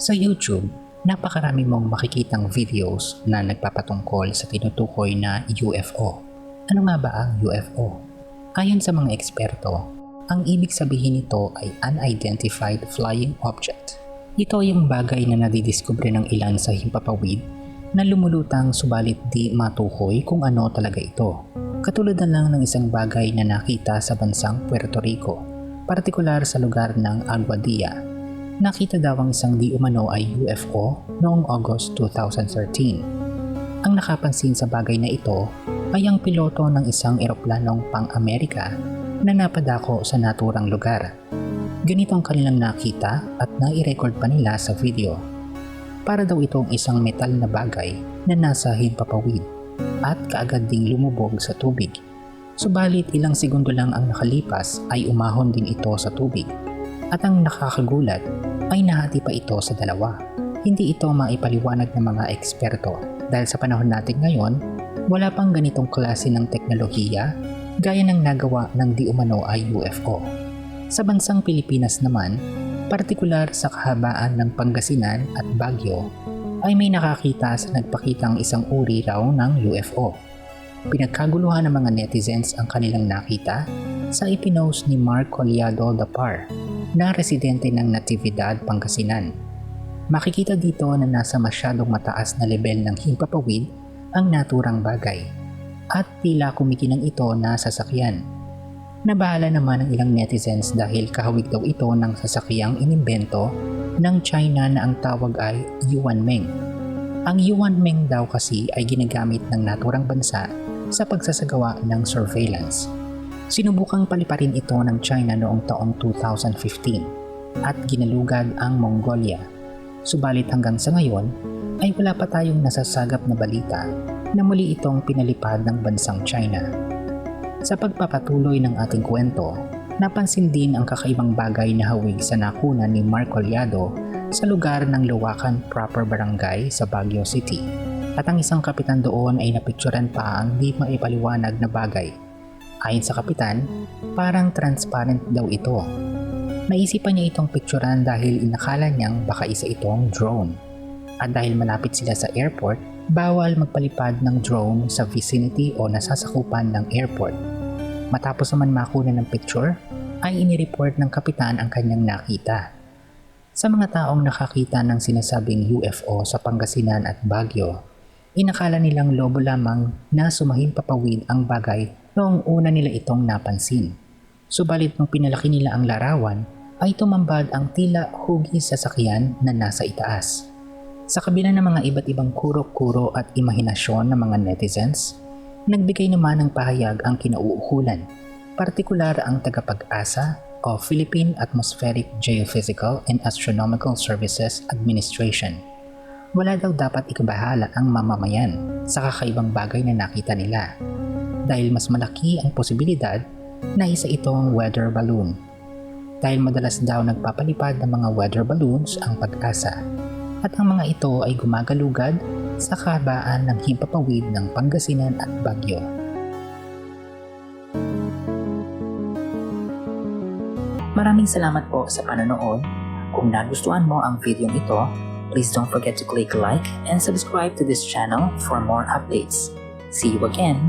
Sa YouTube, napakarami mong makikitang videos na nagpapatungkol sa tinutukoy na UFO. Ano nga ba ang UFO? Ayon sa mga eksperto, ang ibig sabihin nito ay Unidentified Flying Object. Ito yung bagay na nadidiskubre ng ilan sa himpapawid na lumulutang subalit di matukoy kung ano talaga ito. Katulad na lang ng isang bagay na nakita sa bansang Puerto Rico, partikular sa lugar ng Aguadilla. Nakita daw ang isang di umano ay UFO noong August 2013. Ang nakapansin sa bagay na ito ay ang piloto ng isang eroplanong pang-Amerika na napadako sa naturang lugar. Ganito ang kanilang nakita at nai-record pa nila sa video. Para daw itong isang metal na bagay na nasa himpapawid at kaagad ding lumubog sa tubig. Subalit ilang segundo lang ang nakalipas ay umahon din ito sa tubig. At ang nakakagulat ay nahati pa ito sa dalawa. Hindi ito maipaliwanag ng mga eksperto dahil sa panahon natin ngayon, wala pang ganitong klase ng teknolohiya gaya ng nagawa ng di umano ay UFO. Sa bansang Pilipinas naman, partikular sa kahabaan ng Pangasinan at Baguio, ay may nakakita sa nagpakitang isang uri raw ng UFO. Pinagkaguluhan ng mga netizens ang kanilang nakita sa ipinost ni Mark Collado Dapar na residente ng Natividad, Pangasinan. Makikita dito na nasa masyadong mataas na level ng himpapawid ang naturang bagay at tila kumikinang ito na sasakyan. Nabahala naman ang ilang netizens dahil kahawig daw ito ng sasakyang inimbento ng China na ang tawag ay Yuan Meng. Ang Yuan Meng daw kasi ay ginagamit ng naturang bansa sa pagsasagawa ng surveillance. Sinubukang paliparin ito ng China noong taong 2015 at ginalugad ang Mongolia. Subalit hanggang sa ngayon ay wala pa tayong nasasagap na balita na muli itong pinalipad ng bansang China. Sa pagpapatuloy ng ating kwento, napansin din ang kakaibang bagay na hawig sa nakuna ni Mark Collado sa lugar ng Luwakan Proper Barangay sa Baguio City. At ang isang kapitan doon ay napicturan pa ang di maipaliwanag na bagay. Ayon sa kapitan, parang transparent daw ito. Naisipan niya itong picturan dahil inakala niyang baka isa itong drone. At dahil malapit sila sa airport, bawal magpalipad ng drone sa vicinity o nasasakupan ng airport. Matapos naman makuna ng picture, ay inireport ng kapitan ang kanyang nakita. Sa mga taong nakakita ng sinasabing UFO sa Pangasinan at Baguio, inakala nilang lobo lamang na sumahim papawid ang bagay noong una nila itong napansin. Subalit nung pinalaki nila ang larawan, ay tumambad ang tila hugis sa sakyan na nasa itaas. Sa kabila ng mga iba't ibang kuro-kuro at imahinasyon ng mga netizens, nagbigay naman ng pahayag ang kinauukulan, partikular ang tagapag-asa o Philippine Atmospheric Geophysical and Astronomical Services Administration. Wala daw dapat ikabahala ang mamamayan sa kakaibang bagay na nakita nila dahil mas malaki ang posibilidad na isa itong weather balloon. Dahil madalas daw nagpapalipad ng mga weather balloons ang pag-asa at ang mga ito ay gumagalugad sa kabaan ng himpapawid ng Pangasinan at Bagyo. Maraming salamat po sa panonood. Kung nagustuhan mo ang video ito, please don't forget to click like and subscribe to this channel for more updates. See you again!